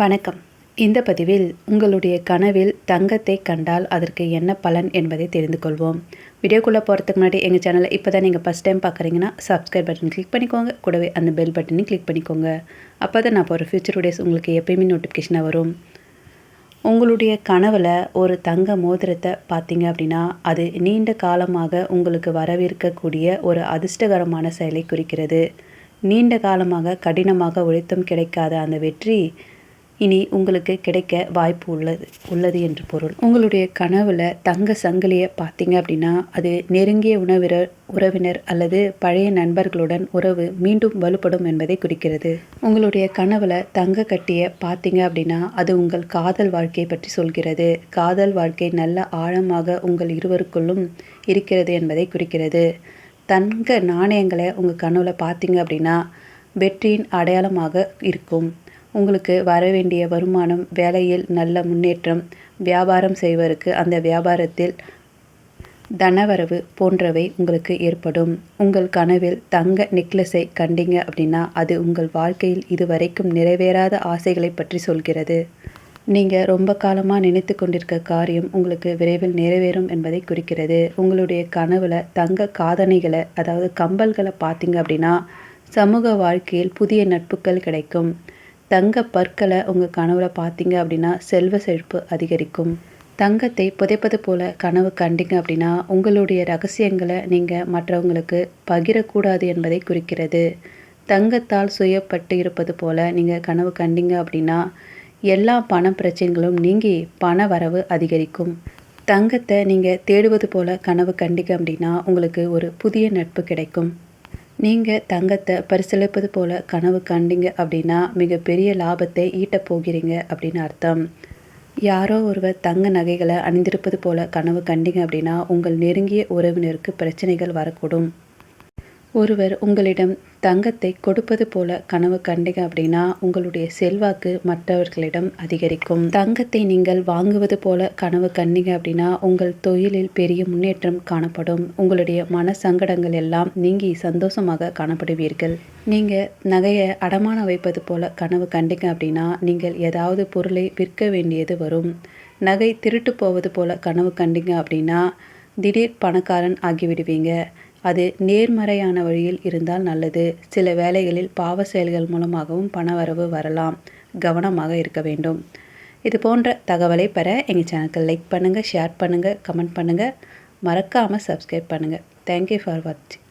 வணக்கம். இந்த பதிவில் உங்களுடைய கனவில் தங்கத்தை கண்டால் அதற்கு என்ன பலன் என்பதை தெரிந்து கொள்வோம். வீடியோக்குள்ளே போகிறதுக்கு முன்னாடி எங்கள் சேனலை இப்போ தான் நீங்கள் ஃபஸ்ட் டைம் பார்க்குறீங்கன்னா சப்ஸ்கிரைப் பட்டன் கிளிக் பண்ணிக்கோங்க. கூடவே அந்த பெல் பட்டனையும் கிளிக் பண்ணிக்கோங்க. அப்போ தான் நான் போகிற ஃபியூச்சர் டேஸ் உங்களுக்கு எப்பயுமே நோட்டிஃபிகேஷனாக வரும். உங்களுடைய கனவில் ஒரு தங்க மோதிரத்தை பார்த்தீங்க அப்படின்னா அது நீண்ட காலமாக உங்களுக்கு வரவிருக்கக்கூடிய ஒரு அதிர்ஷ்டகரமான செயலை குறிக்கிறது. நீண்ட காலமாக கடினமாக உழைத்தும் கிடைக்காத அந்த வெற்றி இனி உங்களுக்கு கிடைக்க வாய்ப்பு உள்ளது உள்ளது என்று பொருள். உங்களுடைய கனவுல தங்க சங்கிலியை பார்த்தீங்க அப்படின்னா அது நெருங்கிய உணவினர் உறவினர் அல்லது பழைய நண்பர்களுடன் உறவு மீண்டும் வலுப்படும் என்பதை குறிக்கிறது. உங்களுடைய கனவுல தங்க கட்டிய பார்த்தீங்க அப்படின்னா அது உங்கள் காதல் வாழ்க்கையை பற்றி சொல்கிறது. காதல் வாழ்க்கை நல்ல ஆழமாக உங்கள் இருவருக்குள்ளும் இருக்கிறது என்பதை குறிக்கிறது. தங்க நாணயங்களை உங்கள் கனவுல பார்த்தீங்க அப்படின்னா வெற்றியின் அடையாளமாக இருக்கும். உங்களுக்கு வர வேண்டிய வருமானம் வேலையில் நல்ல முன்னேற்றம் வியாபாரம் செய்வதற்கு அந்த வியாபாரத்தில் தனவரவு போன்றவை உங்களுக்கு ஏற்படும். உங்கள் கனவில் தங்க நெக்லஸை கண்டீங்க அப்படின்னா அது உங்கள் வாழ்க்கையில் இதுவரைக்கும் நிறைவேறாத ஆசைகளை பற்றி சொல்கிறது. நீங்கள் ரொம்ப காலமாக நினைத்து கொண்டிருக்க காரியம் உங்களுக்கு விரைவில் நிறைவேறும் என்பதை குறிக்கிறது. உங்களுடைய கனவில் தங்க காதணிகளை அதாவது கம்பல்களை பார்த்தீங்க அப்படின்னா சமூக வாழ்க்கையில் புதிய நட்புகள் கிடைக்கும். தங்க பற்களை உங்கள் கனவுல பார்த்தீங்க அப்படின்னா செல்வ செழிப்பு அதிகரிக்கும். தங்கத்தை புதைப்பது போல கனவு கண்டிங்க அப்படின்னா உங்களுடைய ரகசியங்களை நீங்கள் மற்றவங்களுக்கு பகிரக்கூடாது என்பதை குறிக்கிறது. தங்கத்தால் சுயப்பட்டு இருப்பது போல நீங்கள் கனவு கண்டிங்க அப்படின்னா எல்லா பண பிரச்சனைகளும் நீங்கி பண வரவு அதிகரிக்கும். தங்கத்தை நீங்கள் தேடுவது போல கனவு கண்டிங்க அப்படின்னா உங்களுக்கு ஒரு புதிய நட்பு கிடைக்கும். நீங்கள் தங்கத்தை பரிசளிப்பது போல் கனவு கண்டீங்க அப்படின்னா மிகப்பெரிய லாபத்தை ஈட்டப் போகிறீங்க அப்படின்னு அர்த்தம். யாரோ ஒருவர் தங்க நகைகளை அணிந்திருப்பது போல கனவு கண்டீங்க அப்படின்னா உங்கள் நெருங்கிய உறவினருக்கு பிரச்சனைகள் வரக்கூடும். ஒருவர் உங்களிடம் தங்கத்தை கொடுப்பது போல கனவு கண்டீங்க அப்படின்னா உங்களுடைய செல்வாக்கு மற்றவர்களிடம் அதிகரிக்கும். தங்கத்தை நீங்கள் வாங்குவது போல கனவு கண்டீங்க அப்படின்னா உங்கள் தொழிலில் பெரிய முன்னேற்றம் காணப்படும். உங்களுடைய மன சங்கடங்கள் எல்லாம் நீங்கி சந்தோஷமாக காணப்படுவீர்கள். நீங்கள் நகையை அடமான வைப்பது போல கனவு கண்டீங்க அப்படின்னா நீங்கள் ஏதாவது பொருளை விற்க வேண்டியது வரும். நகை திருட்டு போவது போல கனவு கண்டீங்க அப்படின்னா திடீர் பணக்காரன் ஆகிவிடுவீங்க. அது நேர்மறையான வழியில் இருந்தால் நல்லது. சில வேளைகளில் பாவ செயல்கள் மூலமாகவும் பணவரவு வரலாம். கவனமாக இருக்க வேண்டும். இது போன்ற தகவலை பெற எங்கள் சேனலுக்கு லைக் பண்ணுங்கள் ஷேர் பண்ணுங்கள் கமெண்ட் பண்ணுங்கள் மறக்காமல் சப்ஸ்கிரைப் பண்ணுங்கள் தேங்க்யூ ஃபார் வாட்சிங்